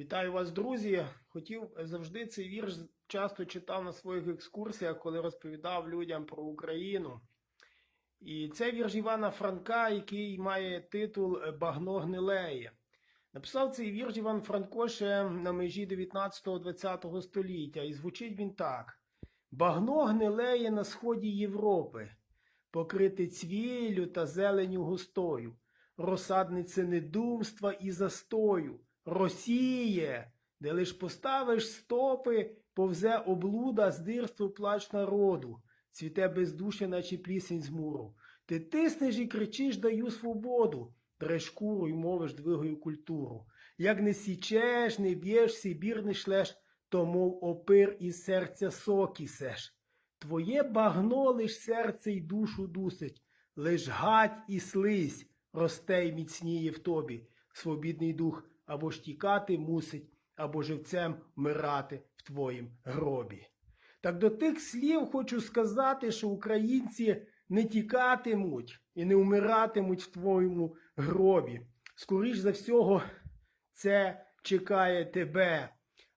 Вітаю вас, друзі. Хотів завжди цей вірш часто читав на своїх екскурсіях, коли розповідав людям про Україну. І це вірш Івана Франка, який має титул Багно гнилеє. Написав цей вірш Іван Франко ще на межі 19-20 століття, і звучить він так: Багно гнилеє на сході Європи, покрите цвіллю та зеленю густою, розсаднице недумства і застою. Росіє, де лиш поставиш стопи, повзе облуда, здирство плач народу, цвіте бездушя, наче плісень з муру. Ти тиснеш і кричиш, даю свободу, шкуру й мовиш двигою культуру. Як не січеш, не б'єш, Сибір не шлеш, то мов опир із серця соки сеш. Твоє багно лиш серце й душу дусить, лиш гать і слизь росте й міцніє в тобі, свобідний дух або ж тікати мусить, або живцем вмирати в твоїм гробі. Так до тих слів хочу сказати, що українці не тікатимуть і не вмиратимуть в твоєму гробі. Скоріш за всього, це чекає тебе.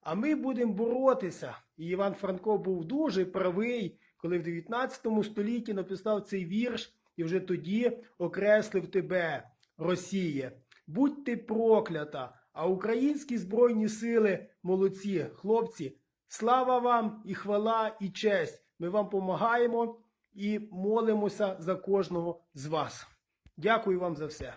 А ми будемо боротися. І Іван Франко був дуже правий, коли в 19 столітті написав цей вірш і вже тоді окреслив тебе, Росія. Будь ти проклята, а українські збройні сили молодці, хлопці, слава вам і хвала, і честь. Ми вам допомагаємо і молимося за кожного з вас. Дякую вам за все.